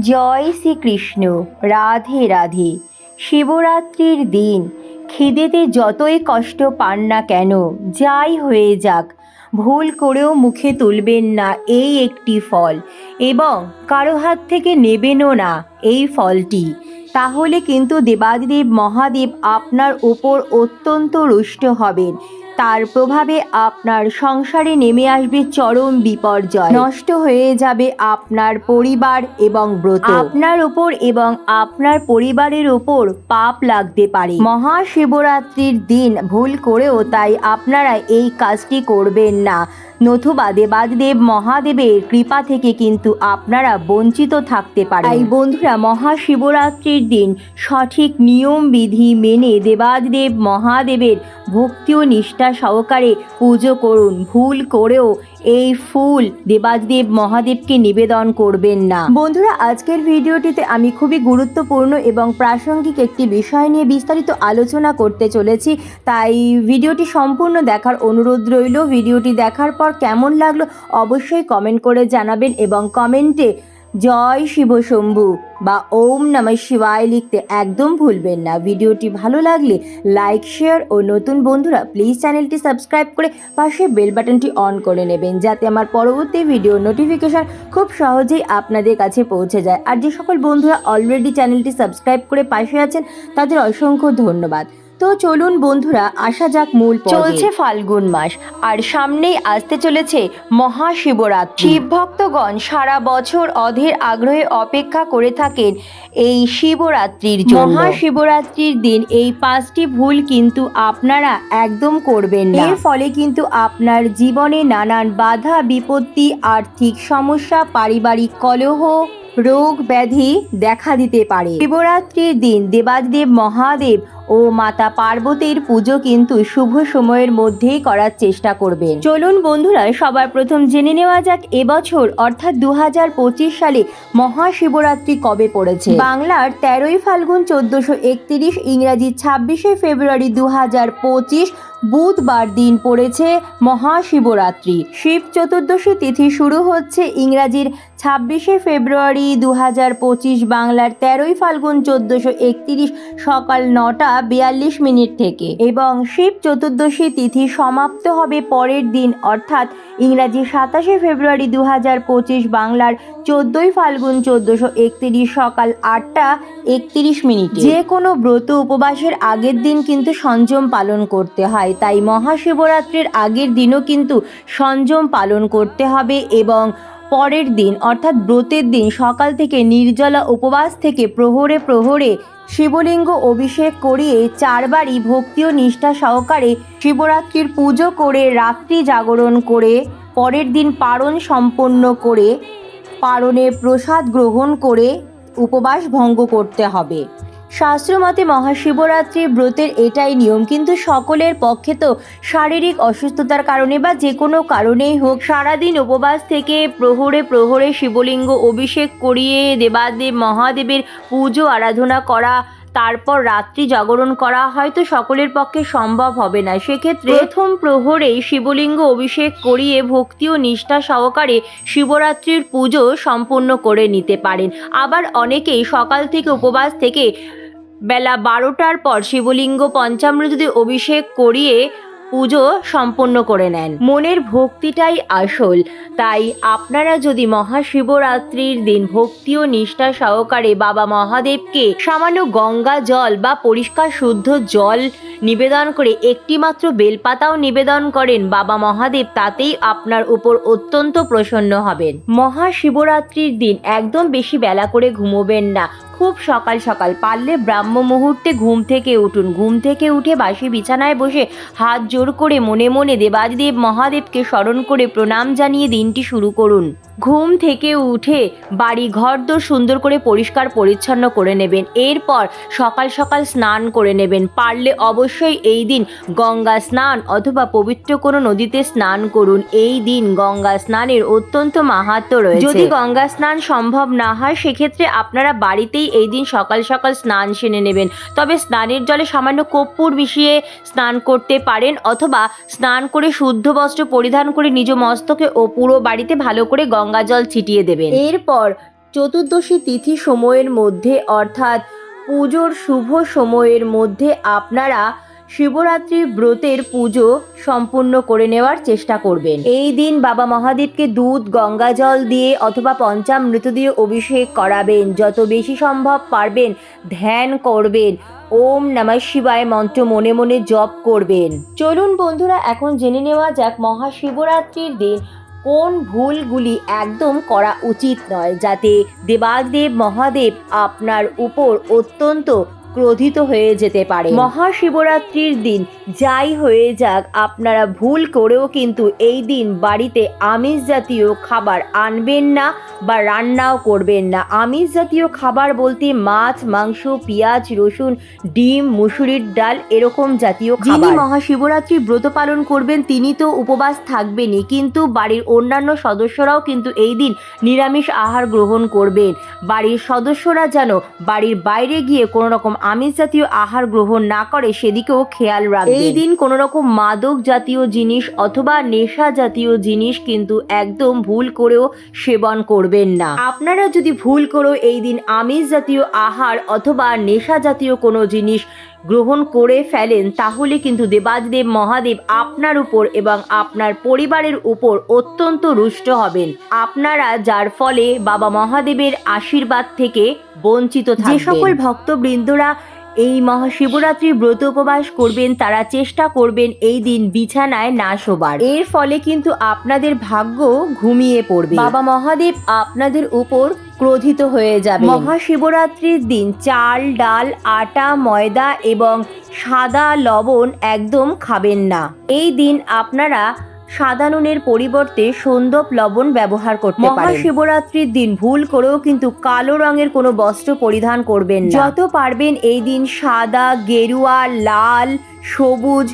জয় শ্রীকৃষ্ণ, রাধে রাধে। শিবরাত্রির দিন, খিদেতে যতই কষ্ট পান না কেন, যাই হয়ে যাক, ভুল করেও মুখে তুলবেন না এই একটি ফল, এবং কারও হাত থেকে নেবেনও না এই ফলটি। তাহলে কিন্তু দেবাদিদেব মহাদেব আপনার ওপর অত্যন্ত রুষ্ট হবেন। তার প্রভাবে আপনার সংসারে নেমে আসবে চরম বিপর্যয়। নষ্ট হয়ে যাবে আপনার পরিবার এবং ব্রত। আপনার উপর এবং আপনার পরিবারের উপর পাপ লাগতে পারে। মহাশিবরাত্রির দিন ভুল করেও তাই আপনারা এই কাজটি করবেন না। নতুবা দেবাদিদেব মহাদেবের কৃপা থেকে কিন্তু আপনারা বঞ্চিত থাকতে পারেন। তাই বন্ধুরা, মহাশিবরাত্রির দিন সঠিক নিয়ম বিধি মেনে দেবাদিদেব মহাদেবের ভক্তি ও নিষ্ঠা সহকারে পুজো করুন। ভুল করেও এই ফুল দেবাদিদেব মহাদেবকে নিবেদন করবেন না। বন্ধুরা, আজকের ভিডিওটিতে আমি খুবই গুরুত্বপূর্ণ এবং প্রাসঙ্গিক একটি বিষয় নিয়ে বিস্তারিত আলোচনা করতে চলেছি। তাই ভিডিওটি সম্পূর্ণ দেখার অনুরোধ রইল। ভিডিওটি দেখার পর কেমন লাগল অবশ্যই কমেন্ট করে জানাবেন এবং কমেন্টে জয় শিব শম্ভু বা ওম নমঃ শিবায় লিখতে একদম ভুলবেন না। ভিডিওটি ভালো লাগলে লাইক, শেয়ার ও নতুন বন্ধুরা প্লিজ চ্যানেলটি সাবস্ক্রাইব করে পাশে বেল বাটনটি অন করে নেবেন যাতে আমার পরবর্তী ভিডিও নোটিফিকেশন খুব সহজেই আপনাদের কাছে পৌঁছে যায়। আর যে সকল বন্ধুরা অলরেডি চ্যানেলটি সাবস্ক্রাইব করে পাশে আছেন, তাদের অসংখ্য ধন্যবাদ। তো চলুন বন্ধুরা আসা যাক মূল চলছে ফাল্গুন মাস আর সামনেই আসতে চলেছে মহাশিবরাত্রি। শিব ভক্তগণ সারা বছর অধীর আগ্রহে অপেক্ষা করে থাকেন এই শিবরাত্রির মহাশিবরাত্রির দিন এই পাঁচটি ভুল কিন্তু আপনারা একদম করবেন না। এর ফলে কিন্তু আপনার জীবনে নানান বাধা বিপত্তি আর্থিক সমস্যা পারিবারিক কলহ রোগ ব্যাধি দেখা দিতে পারে। শিবরাত্রির দিন দেবাদিদেব মহাদেব ও মাতা পার্বতীর পুজো কিন্তু শুভ সময়ের মধ্যেই করার চেষ্টা করবেন। চলুন বন্ধুরা, সবার প্রথম জেনে নেওয়া যাক, এবছর অর্থাৎ দু হাজার পঁচিশ সালে মহাশিবরাত্রি কবে পড়েছে? বাংলার তেরোই ফাল্গুন চোদ্দশো একত্রিশ ইংরাজি ছাব্বিশে ফেব্রুয়ারি দু বুধবার দিন পড়েছে মহাশিবরাত্রি। শিব চতুর্দশী তিথি শুরু হচ্ছে ইংরাজির ছাব্বিশে ফেব্রুয়ারি দু বাংলার তেরোই ফাল্গুন চোদ্দশো একত্রিশ সকাল নটা বিয়াল্লিশ মিনিট থেকে। এবং শিব চতুর্দশী তিথি সমাপ্ত হবে পরের দিন, অর্থাৎ ইংরাজি সাতাশে ফেব্রুয়ারি দু হাজার পঁচিশ বাংলার চোদ্দই ফাল্গুন চোদ্দশো একত্রিশ সকাল আটটা একত্রিশ মিনিট। যে কোনো ব্রত উপবাসের আগের দিন কিন্তু সংযম পালন করতে হয়। তাই মহাশিবরাত্রির আগের দিনও কিন্তু সংযম পালন করতে হবে এবং পরের দিন, অর্থাৎ ব্রতের দিন, সকাল থেকে নির্জলা উপবাস থেকে প্রহরে প্রহরে শিবলিঙ্গ অভিষেক করিয়ে চারবারই ভক্তি ও নিষ্ঠা সহকারে শিবরাত্রির পুজো করে রাত্রি জাগরণ করে, পরের দিন পারণ সম্পন্ন করে পারণে প্রসাদ গ্রহণ করে উপবাস ভঙ্গ করতে হবে। শাস্ত্রমতে মহাশিবরাত্রি ব্রতের এটাই নিয়ম। কিন্তু সকলের পক্ষে তো শারীরিক অসুস্থতার কারণে বা যে কোনো কারণেই হোক, সারাদিন উপবাস থেকে প্রহরে প্রহরে শিবলিঙ্গ অভিষেক করিয়ে দেবাদেব মহাদেবের পুজো, আরাধনা করা, তারপর রাত্রি জাগরণ করা হয়তো সকলের পক্ষে সম্ভব হবে না। সেক্ষেত্রে প্রথম প্রহরেই শিবলিঙ্গ অভিষেক করিয়ে ভক্তি ও নিষ্ঠা সহকারে শিবরাত্রির পুজো সম্পূর্ণ করে নিতে পারেন। আবার অনেকেই সকাল থেকে উপবাস থেকে বেলা বারোটার পর শিবলিঙ্গ পঞ্চামৃত দিয়ে অভিষেক করিয়ে পুজো সম্পন্ন করে নেন। মনের ভক্তিটাই আসল। তাই আপনারা যদি মহাশিবরাত্রির দিন ভক্তি ও নিষ্ঠা সহকারে বাবা মহাদেবকে সামান্য গঙ্গা জল বা পরিষ্কার শুদ্ধ জল নিবেদন করে একটিমাত্র বেলপাতাও নিবেদন করেন বাবা মহাদেব, তাতেই আপনার উপর অত্যন্ত প্রসন্ন হবেন। মহাশিবরাত্রির দিন একদম বেশি বেলা করে ঘুমোবেন না। খুব সকাল সকাল। পারলে ব্রাহ্ম মুহূর্তে ঘুম থেকে উঠুন। ঘুম থেকে উঠে বাসি বিছানায় বসে হাত জোর করে মনে মনে দেবাদিদেব মহাদেবকে স্মরণ করে প্রণাম জানিয়ে দিনটি শুরু করুন। ঘুম থেকে উঠে বাড়ি ঘর দোর সুন্দর করে পরিষ্কার পরিচ্ছন্ন করে নেবেন। এরপর সকাল সকাল স্নান করে নেবেন। পারলে অবশ্যই এই দিন গঙ্গা স্নান অথবা পবিত্র কোনো নদীতে স্নান করুন। এই দিন গঙ্গা স্নানের অত্যন্ত মাহাত্ম্য রয়েছে। যদি গঙ্গা স্নান সম্ভব না হয়, সেক্ষেত্রে আপনারা বাড়িতেই এই দিন সকাল সকাল স্নান সেরে নেবেন। তবে স্নানের জলে সামান্য কর্পূর মিশিয়ে স্নান করতে পারেন অথবা স্নান করে শুদ্ধ বস্ত্র পরিধান করে নিজ মস্তকে ও পুরো বাড়িতে ভালো করে গঙ্গা জল ছিটিয়ে দেবেন। এরপর চতুর্দশী তিথি সময়ের মধ্যে অর্থাৎ পুজোর শুভ সময়ের মধ্যে আপনারা শিবরাত্রি ব্রতের পুজো সম্পূর্ণ করে নেওয়ার চেষ্টা করবেন। এই দিন বাবা মহাদেবকে দুধ গঙ্গা জল দিয়ে অথবা পঞ্চামৃত দিয়ে অভিষেক করাবেন। যত বেশি সম্ভব পারবেন, ধ্যান করবেন। ওম নমঃ শিবায় মন্ত্র মনে মনে জপ করবেন। চলুন বন্ধুরা, এখন জেনে নেওয়া যাক মহাশিবরাত্রির দিন। কোন ভুলগুলি একদম করা উচিত নয় যাতে দেবাগদেব মহাদেব আপনার উপর অত্যন্ত ক্রোধিত হয়ে যেতে পারে। মহাশিবরাত্রির দিন যাই হয়ে যাক আপনারা ভুল করেও কিন্তু এই দিন বাড়িতে আমিষ জাতীয় খাবার আনবেন না বা রান্নাও করবেন না। আমিষ জাতীয় খাবার বলতে মাছ মাংস পেঁয়াজ রসুন ডিম মুসুরির ডাল এরকম জাতীয় যিনি মহাশিবরাত্রি ব্রত পালন করবেন তিনি তো উপবাস থাকবেনই কিন্তু বাড়ির অন্যান্য সদস্যরাও কিন্তু এই দিন নিরামিষ আহার গ্রহণ করবেন। বাড়ির সদস্যরা যেন বাড়ির বাইরে গিয়ে কোনো রকম আমিষ জাতীয় আহার গ্রহণ না করে সেদিকেও খেয়াল রাখবেন। এই দিন কোনো রকম মাদক জাতীয় জিনিস অথবা নেশা জাতীয় জিনিস কিন্তু একদম ভুল করেও সেবন করবেন না। আপনারা যদি ভুল করেও এই দিন আমিষ জাতীয় আহার অথবা নেশা জাতীয় কোনো জিনিস গ্রহণ করে ফেলেন, তাহলে কিন্তু দেবাদিদেব মহাদেব আপনার উপর এবং আপনার পরিবারের উপর অত্যন্ত রুষ্ট হবেন। আপনারা যার ফলে বাবা মহাদেবের আশীর্বাদ থেকে বঞ্চিত যে সকল ভক্তবৃন্দরা এই মহাশিবরাত্রি ব্রত উপবাস করবেন, তারা চেষ্টা করবেন এই দিন বিছানায় না শোবার। এর ফলে কিন্তু আপনাদের ভাগ্য ঘুমিয়ে পড়বে। বাবা মহাদেব আপনাদের উপর ক্রোধিত হয়ে যাবে মহাশিবরাত্রির দিন চাল, ডাল, আটা, ময়দা এবং সাদা লবণ একদম খাবেন না। এই দিন আপনারা সাদা নুনের পরিবর্তে সন্দপ লবণ ব্যবহার করতে পারেন। মহাশিবরাত্রির দিন ভুল করেও কিন্তু কালো রঙের কোনো বস্ত্র পরিধান করবেন যত পারবেন এই দিন সাদা, গেরুয়া, লাল, সবুজ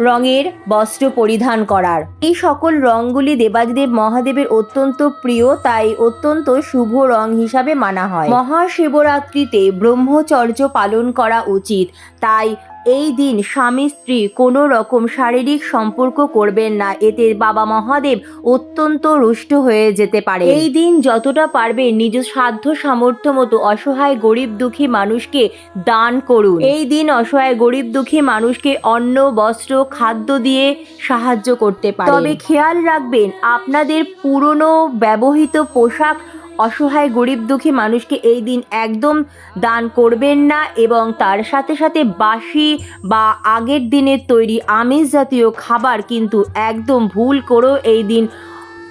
রঙের বস্ত্র পরিধান করার। এই সকল রঙগুলি দেবাদিদেব মহাদেবের অত্যন্ত প্রিয়, তাই অত্যন্ত শুভ রং হিসাবে মানা হয়। মহাশিবরাত্রিতে ব্রহ্মচর্য পালন করা উচিত, তাই এই দিন স্বামী স্ত্রী কোনো রকম শারীরিক সম্পর্ক করবেন না। এতে বাবা মহাদেব অত্যন্ত রুষ্ট হয়ে যেতে পারে এই দিন যতটা পারবে নিজ সাধ্য সামর্থ্য মতো অসহায় গরিব দুঃখী মানুষকে দান করুন। এই দিন অসহায় গরিব দুঃখী মানুষকে অন্ন, বস্ত্র, খাদ্য দিয়ে সাহায্য করতে পারে তবে খেয়াল রাখবেন, আপনাদের পুরনো ব্যবহৃত পোশাক অসহায়, গরিব, দুঃখী মানুষকে এই দিন একদম দান করবেন না এবং তার সাথে সাথে বাসি বা আগের দিনের তৈরি আমিষ জাতীয় খাবার কিন্তু একদম ভুল করেও এই দিন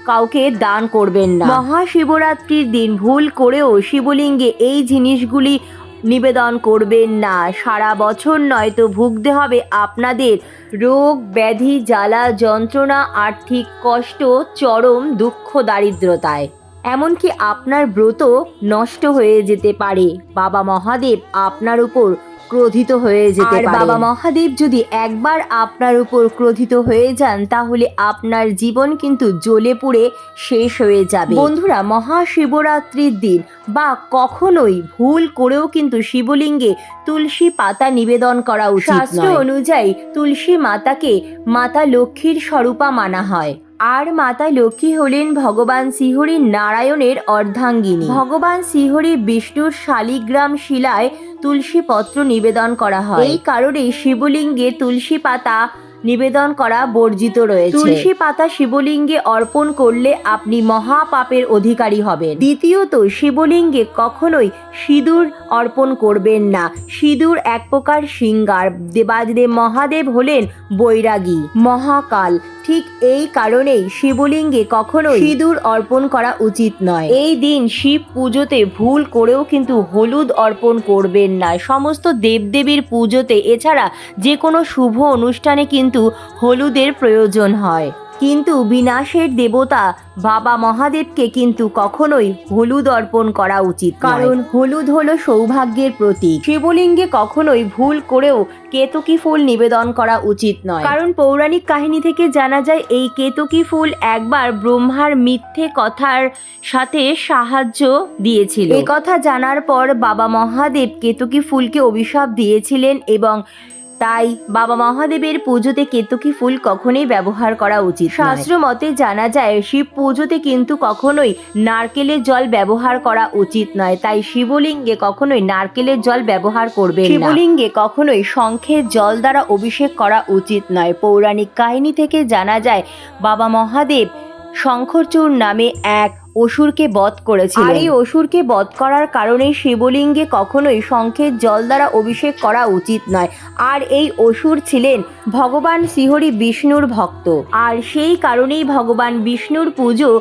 কাউকে দান করবেন না। মহাশিবরাত্রির দিন ভুল করেও শিবলিঙ্গে এই জিনিসগুলি নিবেদন করবেন না। সারা বছর নয়তো ভুগতে হবে আপনাদের। রোগ, ব্যাধি, জ্বালা, যন্ত্রণা, আর্থিক কষ্ট, চরম দুঃখ, দারিদ্রতায়। এমনকি আপনার ব্রত নষ্ট হয়ে যেতে পারে। বাবা মহাদেব আপনার উপর ক্রোধিত হয়ে যেতে পারে। বাবা মহাদেব যদি একবার আপনার উপর ক্রোধিত হয়ে যান তাহলে আপনার জীবন কিন্তু জ্বলে পুড়ে শেষ হয়ে যাবে। বন্ধুরা মহাশিবরাত্রির দিন বা কখনোই ভুল করেও কিন্তু শিবলিঙ্গে তুলসী পাতা নিবেদন করা উচিত শাস্ত্র অনুযায়ী তুলসী মাতাকে মাতা লক্ষ্মীর স্বরূপা মানা হয়। আর মাতা লক্ষ্মী হলেন ভগবান শ্রীহরি নারায়ণের অর্ধাঙ্গিনী। ভগবান শ্রীহরি বিষ্ণুর শালিগ্রাম শিলায় তুলসী পত্র নিবেদন করা হয়। এই কারণে শিবলিঙ্গে তুলসী পাতা নিবেদন করা বর্জিত রয়েছে। তুলসী পাতা শিবলিঙ্গে অর্পণ করলে আপনি মহাপাপের অধিকারী হবেন। দ্বিতীয়ত, শিবলিঙ্গে কখনোই সিঁদুর অর্পণ করবেন না। সিঁদুর এক প্রকার সিঙ্গার। দেবাদেব মহাদেব হলেন বৈরাগী। মহাকাল। ঠিক এই কারণেই শিবলিঙ্গে কখনো সিঁদুর অর্পণ করা উচিত নয়। এই দিন শিব পুজোতে ভুল করেও কিন্তু হলুদ অর্পণ করবেন না। সমস্ত দেবদেবীর পুজোতে এছাড়া যে কোনো শুভ অনুষ্ঠানে কিন্তু হলুদের প্রয়োজন হয়। কিন্তু বিনাশের দেবতা বাবা মহাদেবকে কিন্তু কখনোই হলুদ অর্পণ করা উচিত কারণ হলুদ হলো সৌভাগ্যের প্রতীক। শিবলিঙ্গে কখনোই ভুল করেও কেতকী ফুল নিবেদন করা উচিত নয়। কারণ পৌরাণিক কাহিনী থেকে জানা যায় এই কেতকী ফুল একবার ব্রহ্মার মিথ্যে কথার সাথে সাহায্য দিয়েছিল। এই কথা জানার পর বাবা মহাদেব কেতকী ফুলকে অভিশাপ দিয়েছিলেন এবং তাই বাবা মহাদেবের পুজোতে কেতকী ফুল কখনোই ব্যবহার করা উচিত শাস্ত্র মতে জানা যায়, শিব পুজোতে কিন্তু কখনোই নারকেলের জল ব্যবহার করা উচিত নয়। তাই শিবলিঙ্গে কখনোই নারকেলের জল ব্যবহার করবে শিবলিঙ্গে কখনোই শঙ্খের জল দ্বারা অভিষেক করা উচিত নয়। পৌরাণিক কাহিনী থেকে জানা যায়, বাবা মহাদেব শঙ্খচূড় নামে এক অসুরকে বধ করেছিল এই অসুরকে বধ করার কারণে শিবলিঙ্গে কখনোই শঙ্খের জল দ্বারা অভিষেক করা উচিত নয়। আর এই অসুর ছিলেন ভগবান শ্রীহরি বিষ্ণুর ভক্ত। আর সেই কারণেই ভগবান বিষ্ণুর পুজো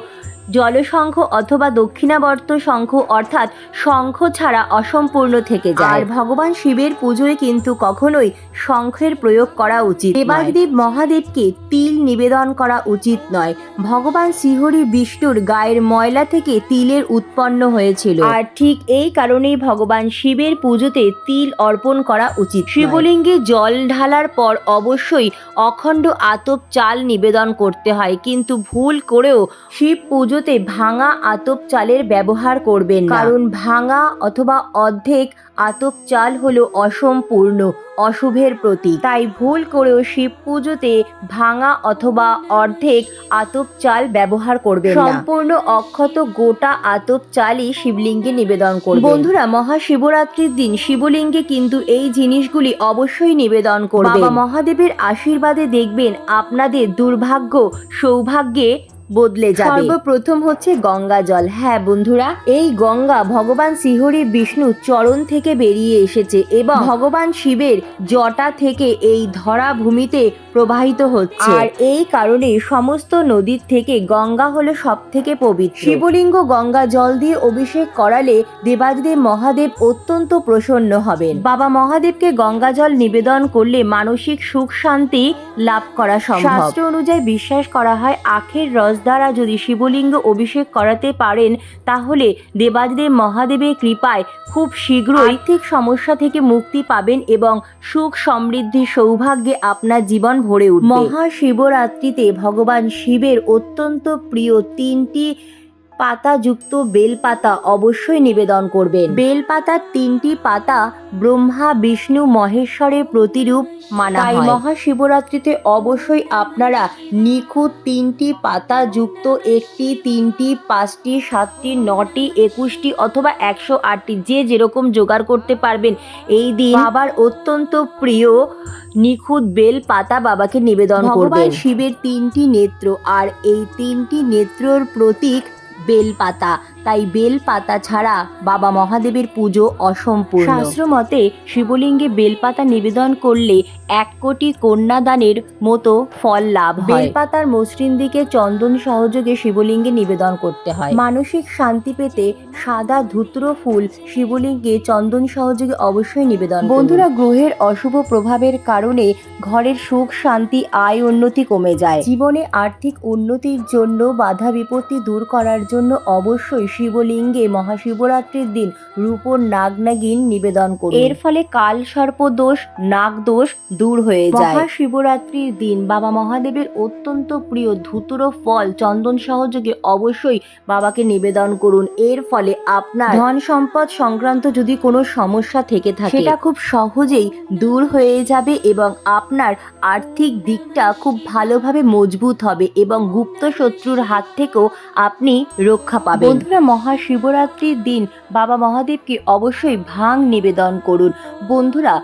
জলশঙ্খ অথবা দক্ষিণাবর্ত শঙ্খ অর্থাৎ শঙ্খ ছাড়া অসম্পূর্ণ থেকে যায়। আর ভগবান শিবের পুজোয় কিন্তু কখনোই শঙ্খের প্রয়োগ করা উচিত দেবাদেব মহাদেবকে তিল নিবেদন করা উচিত নয়। ভগবান শ্রীহরি বিষ্ণুর গায়ের ময়লা থেকে তিলের উৎপন্ন হয়েছিল। আর ঠিক এই কারণেই ভগবান শিবের পুজোতে তিল অর্পণ করা উচিত শিবলিঙ্গে জল ঢালার পর অবশ্যই অখণ্ড আতপ চাল নিবেদন করতে হয়। কিন্তু ভুল করেও শিব পুজোতে ভাঙা আতপ চালের ব্যবহার করবেন কারণ ভাঙা অথবা অর্ধেক আতপ চাল হলো অসম্পূর্ণ অশুভের প্রতীক। তাই ভুল করেও শিব পুজোতে ভাঙা অথবা অর্ধেক আতপ চাল ব্যবহার করবে সম্পূর্ণ অক্ষত গোটা আতপ চালই শিবলিঙ্গে নিবেদন করবে বন্ধুরা মহাশিবরাত্রির দিন শিবলিঙ্গে কিন্তু এই জিনিসগুলি অবশ্যই নিবেদন করবে বাবা মহাদেবের আশীর্বাদে দেখবেন আপনাদের দুর্ভাগ্য সৌভাগ্যে বদলে যাবে। সর্বপ্রথম হচ্ছে গঙ্গা জল। হ্যাঁ বন্ধুরা এই গঙ্গা ভগবান শ্রীহরি বিষ্ণু চরণ থেকে বেরিয়ে এসেছে এবং ভগবান শিবের জটা থেকে এই ধরা ভূমিতে প্রবাহিত হচ্ছে। আর এই কারণে সমস্ত নদীর থেকে গঙ্গা হলো সব থেকে পবিত্র। শিবলিঙ্গ গঙ্গা জল দিয়ে অভিষেক করালে দেবাদিদেব মহাদেব অত্যন্ত প্রসন্ন হবেন। বাবা মহাদেবকে গঙ্গা জল নিবেদন করলে মানসিক সুখ শান্তি লাভ করা সম্ভব। শাস্ত্র অনুযায়ী বিশ্বাস করা হয় আখের রস দ্বারা যদি শিবলিঙ্গ অভিষেক করাতে পারেন, তাহলে দেবাজদেব মহাদেবের কৃপায় খুব শীঘ্রই আর্থিক সমস্যা থেকে মুক্তি পাবেন এবং সুখ সমৃদ্ধি সৌভাগ্যে আপনার জীবন ভরে উঠবে। মহাশিবরাত্রিতে ভগবান শিবের অত্যন্ত প্রিয় তিনটি পাতাযুক্ত বেলপাতা অবশ্যই নিবেদন করবেন। বেলপাতার তিনটি পাতা ব্রহ্মা বিষ্ণু মহেশ্বরের প্রতিরূপ মানা তাই মহাশিবরাত্রিতে অবশ্যই আপনারা নিখুঁত তিনটি পাতা যুক্ত একটি তিনটি পাঁচটি সাতটি নটি একুশটি অথবা একশো আটটি যে যেরকম জোগাড় করতে পারবেন। এই দিন বাবার অত্যন্ত প্রিয় নিখুঁত বেল পাতা বাবাকে নিবেদন করবেন। শিবের তিনটি নেত্র আর এই তিনটি নেত্রর প্রতীক বেলপাতা তাই বেলপাতা ছাড়া বাবা মহাদেবের পুজো অসম্পূর্ণ। শাস্ত্র মতে শিবলিঙ্গে বেলপাতা নিবেদন করলে এক কোটি কন্যাদানের মতো ফল লাভ হয়। বেলপাতার মসৃণ দিকে চন্দন সহযোগে শিবলিঙ্গে নিবেদন করতে হয়। মানসিক শান্তি পেতে সাদা ধুত্র ফুল শিবলিঙ্গে চন্দন সহযোগে অবশ্যই নিবেদন বন্ধুরা গ্রহের অশুভ প্রভাবের কারণে ঘরের সুখ শান্তি আয় উন্নতি কমে যায়। জীবনে আর্থিক উন্নতির জন্য বাধা বিপত্তি দূর করার জন্য অবশ্যই শিবলিঙ্গে মহাশিবরাত্রির দিন রূপোর নাগনাগিন নিবেদন করুন। এর ফলে কাল সর্প দোষ নাগ দোষ দূর হয়ে যায়। মহাশিবরাত্রির দিন বাবা মহাদেবের অত্যন্ত প্রিয় ধুতুরো ফল চন্দন সহযোগে অবশ্যই বাবাকে নিবেদন করুন। এর ফলে আপনার ধন সম্পদ সংক্রান্ত যদি কোনো সমস্যা থেকে থাকে সেটা খুব সহজেই দূর হয়ে যাবে এবং আপনার আর্থিক দিকটা খুব ভালোভাবে মজবুত হবে এবং গুপ্ত শত্রুর হাত থেকেও আপনি রক্ষা পাবেন। বন্ধুরা মহাশিবরাত্রির দিন বাবা মহাদেবকে অবশ্যই ভাং নিবেদন করুন। বন্ধুরা,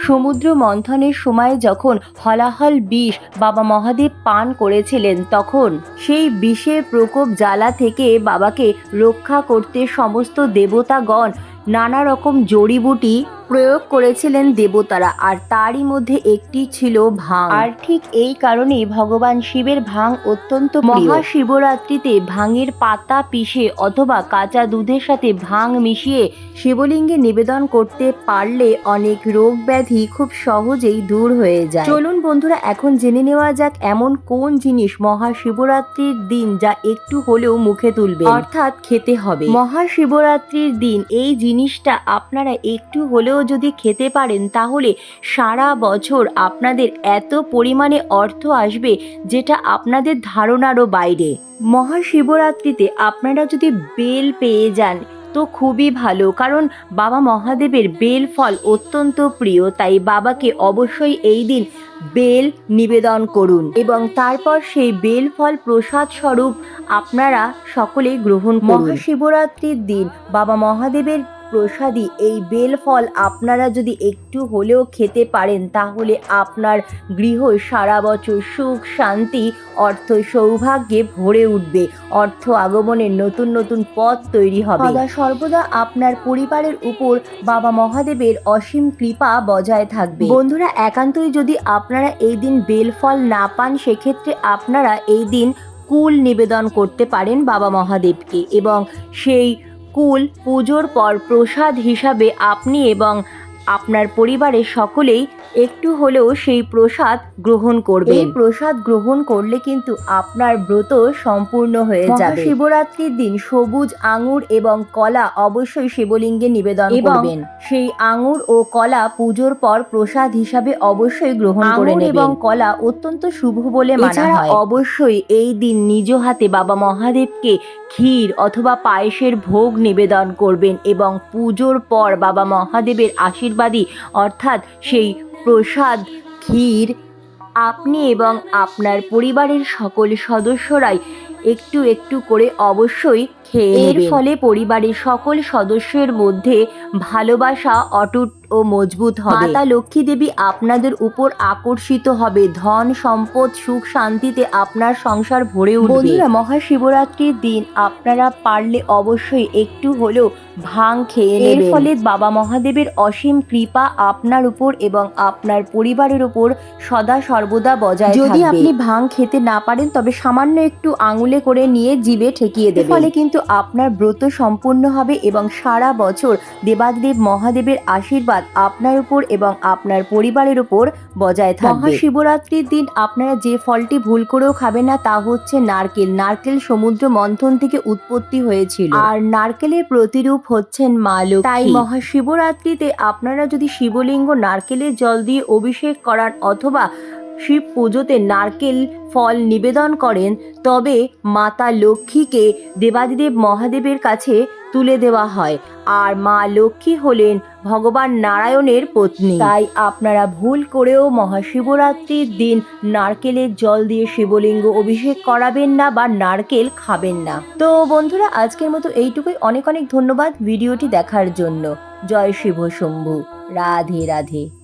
সমুদ্র মন্থনের সময় যখন হলাহল বিষ বাবা মহাদেব পান করেছিলেন, তখন সেই বিষের প্রকোপ জ্বালা থেকে বাবাকে রক্ষা করতে সমস্ত দেবতাগণ নানা রকম জড়িবুটি প্রয়োগ করেছিলেন দেবতারা আর তারই মধ্যে একটি ছিল ভাং আর ঠিক এই কারণেই ভগবান শিবের ভাং অত্যন্ত মহাশিবরাত্রিতে ভাঙের পাতা পিষে অথবা কাঁচা দুধের সাথে ভাং মিশিয়ে শিবলিঙ্গে নিবেদন করতে পারলে অনেক রোগ ব্যাধি খুব সহজেই দূর হয়ে যায়। চলুন বন্ধুরা এখন জেনে নেওয়া যাক এমন কোন জিনিস মহাশিবরাত্রির দিন যা একটু হলেও মুখে তুলবে। অর্থাৎ খেতে হবে। মহাশিবরাত্রির দিন এই জিনিসটা আপনারা একটু হলেও যদি খেতে পারেন, তাহলে সারা বছর আপনাদের এত পরিমাণে অর্থ আসবে যেটা আপনাদের ধারণারও বাইরে। মহাশিবরাত্রিতে আপনারা যদি বেল পেয়ে যান, তো খুবই ভালো, কারণ বাবা মহাদেবের বেল ফল অত্যন্ত প্রিয়, তাই বাবাকে অবশ্যই এই দিন বেল নিবেদন করুন এবং তারপর সেই বেল ফল প্রসাদ স্বরূপ আপনারা সকলে গ্রহণ মহাশিবরাত্রির দিন বাবা মহাদেবের প্রসাদী এই বেল ফল আপনারা যদি একটু হলেও খেতে পারেন তাহলে আপনার গৃহ সারা বছর সুখ শান্তি অর্থ সৌভাগ্যে ভরে উঠবে। অর্থ আগমনের নতুন নতুন পথ তৈরি হবে। সদা সর্বদা আপনার পরিবারের উপর বাবা মহাদেবের অসীম কৃপা বজায় থাকবে। বন্ধুরা একান্তই যদি আপনারা এই দিন বেল ফল না পান সেক্ষেত্রে আপনারা এই দিন কুল নিবেদন করতে পারেন বাবা মহাদেবকে। এবং সেই কুল পুজোর পর প্রসাদ হিসাবে আপনি এবং আপনার পরিবারের সকলেই একটু হলেও সেই প্রসাদ গ্রহণ করবে এই প্রসাদ গ্রহণ করলে কিন্তু আপনার ব্রত সম্পূর্ণ হয়ে যাবে। শিবরাত্রির দিন সবুজ আঙুর এবং কলা অবশ্যই শিবলিঙ্গে নিবেদন করবেন। সেই আঙুর ও কলা পুজোর পর প্রসাদ হিসাবে অবশ্যই গ্রহণ করে নেবেন। এবং কলা অত্যন্ত শুভ বলে মানা হয়। অবশ্যই এই দিন নিজ হাতে বাবা মহাদেবকে ক্ষীর অথবা পায়েসের ভোগ নিবেদন করবেন এবং পুজোর পর বাবা মহাদেবের আশীর্বাদী অর্থাৎ সেই প্রসাদ ক্ষীর আপনি এবং আপনার পরিবারের সকল সদস্যরাই একটু একটু করে অবশ্যই খেয়ে এর ফলে পরিবারের সকল সদস্যের মধ্যে ভালোবাসা অটুট ও মজবুত হবে। মাতা লক্ষ্মী দেবী আপনাদের উপর আকর্ষিত হবে। ধন সম্পদ সুখ শান্তিতে আপনার সংসার ভরে উঠবে। বন্ধুরা মহাশিবরাত্রির দিন আপনারা পারলে অবশ্যই একটু হলেও ভাং খেয়ে নেবেন। এর ফলে বাবা মহাদেবের অসীম কৃপা আপনার উপর এবং আপনার পরিবারের উপর সদা সর্বদা বজায় যদি আপনি ভাং খেতে না পারেন তবে সামান্য একটু আঙুলে করে নিয়ে জিভে ঠেকিয়ে দেবেন। ফলে কিন্তু আপনার ব্রত সম্পূর্ণ হবে এবং সারা বছর দেবাদেব মহাদেবের আশীর্বাদ আপনার উপর এবং আপনার পরিবারের উপর বজায় থাকবে। মহাশিবরাত্রির দিন আপনারা যে ফলটি ভুল করেও খাবেন না তা হচ্ছে নারকেল। নারকেল সমুদ্র মন্থন থেকে উৎপত্তি হয়েছিল। আর নারকেলের প্রতিরূপ হচ্ছেন মা লক্ষ্মী। তাই মহাশিবরাত্রিতে আপনারা যদি শিবলিঙ্গ নারকেলের জল দিয়ে অভিষেক করান অথবা শিব পুজোতে নারকেল, ফল নিবেদন করেন। তবে মাতা লক্ষ্মীকে দেবাদিদেব মহাদেবের কাছে তুলে দেওয়া হয়। আর মা লক্ষ্মী হলেন ভগবান নারায়ণের পত্নী। তাই আপনারা ভুল করেও মহাশিবরাত্রির দিন নারকেলের জল দিয়ে শিবলিঙ্গ অভিষেক করাবেন না বা নারকেল খাবেন না। তো বন্ধুরা, আজকের মতো এইটুকুই। অনেক অনেক ধন্যবাদ ভিডিওটি দেখার জন্য। জয় শিব শম্ভু। রাধে রাধে।